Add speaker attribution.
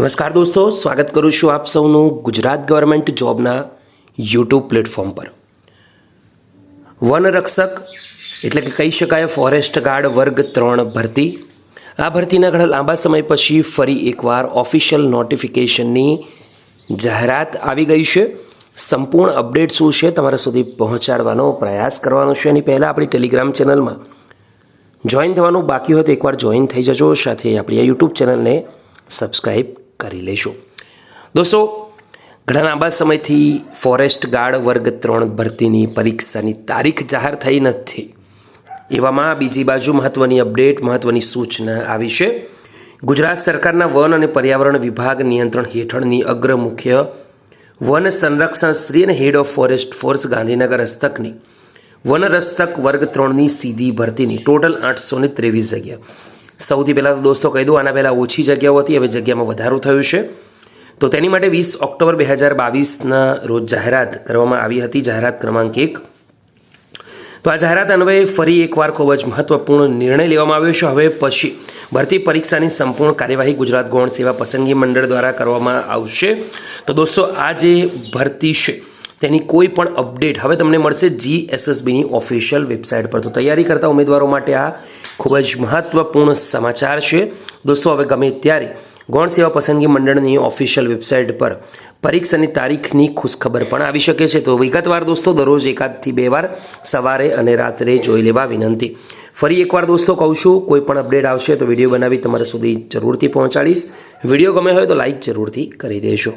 Speaker 1: નમસ્કાર દોસ્તો, સ્વાગત કરું છું આપ સૌનું ગુજરાત ગવર્મેન્ટ જોબના યુટ્યુબ પ્લેટફોર્મ પર. વનરક્ષક એટલે કે કહી શકાય ફોરેસ્ટ ગાર્ડ વર્ગ ત્રણ ભરતી. આ ભરતીના ઘણા લાંબા સમય પછી ફરી એકવાર ઓફિશિયલ નોટિફિકેશનની જાહેરાત આવી ગઈ છે. સંપૂર્ણ અપડેટ શું છે તમારા સુધી પહોંચાડવાનો પ્રયાસ કરવાનો છે. એની પહેલાં આપણી ટેલિગ્રામ ચેનલમાં જોઈન થવાનું બાકી હોય તો એકવાર જોઈન થઈ જજો. સાથે આપણી આ યુટ્યુબ ચેનલને સબસ્ક્રાઈબ કરી લેશો. દોસ્તો ઘણા લાંબા સમયથી ફોરેસ્ટ ગાર્ડ વર્ગ ત્રણ ભરતીની પરીક્ષાની તારીખ જાહેર થઈ નથી. એવામાં બીજી બાજુ મહત્ત્વની અપડેટ મહત્ત્વની સૂચના આવી છે. ગુજરાત સરકારના વન અને પર્યાવરણ વિભાગ નિયંત્રણ હેઠળની અગ્ર મુખ્ય વન સંરક્ષણ શ્રી અને head of forest force Gandhinagar હસ્તકની. વન રસ્તક વર્ગ ત્રણની સીધી ભરતીની ટોટલ આઠસો ને ત્રેવીસ જગ્યા. સૌથી પહેલાં તો દોસ્તો કહી દઉં, આના પહેલાં ઓછી જગ્યાઓ હતી, હવે જગ્યામાં વધારો થયો છે. તો તેની માટે વીસ ઓક્ટોબર બે હજાર બાવીસના રોજ જાહેરાત કરવામાં આવી હતી, જાહેરાત ક્રમાંક એક. તો આ જાહેરાત અન્વયે ફરી એકવાર ખૂબ જ મહત્વપૂર્ણ નિર્ણય લેવામાં આવ્યો છે. હવે પછી ભરતી પરીક્ષાની સંપૂર્ણ કાર્યવાહી ગુજરાત ગૌણ સેવા પસંદગી મંડળ દ્વારા કરવામાં આવશે. તો દોસ્તો, આ જે ભરતી છે તેની કોઈ પણ અપડેટ હવે તમને મળશે જી એસએસબીની ઓફિશિયલ વેબસાઇટ પર. તો તૈયારી કરતા ઉમેદવારો માટે આ ખૂબ જ મહત્વપૂર્ણ સમાચાર છે. દોસ્તો, હવે ગમે ત્યારે ગૌણ સેવા પસંદગી મંડળની ઓફિશિયલ વેબસાઇટ પર પરીક્ષાની તારીખની ખુશખબર પણ આવી શકે છે. તો વિગતવાર દોસ્તો, દરરોજ એકાદથી બે વાર સવારે અને રાત્રે જોઈ લેવા વિનંતી. ફરી એકવાર દોસ્તો, કહું છું, કોઈ પણ અપડેટ આવશે તો વીડિયો બનાવી તમારા સુધી જરૂરથી પહોંચાડીશ. વીડિયો ગમે હોય તો લાઈક જરૂરથી કરી દેજો.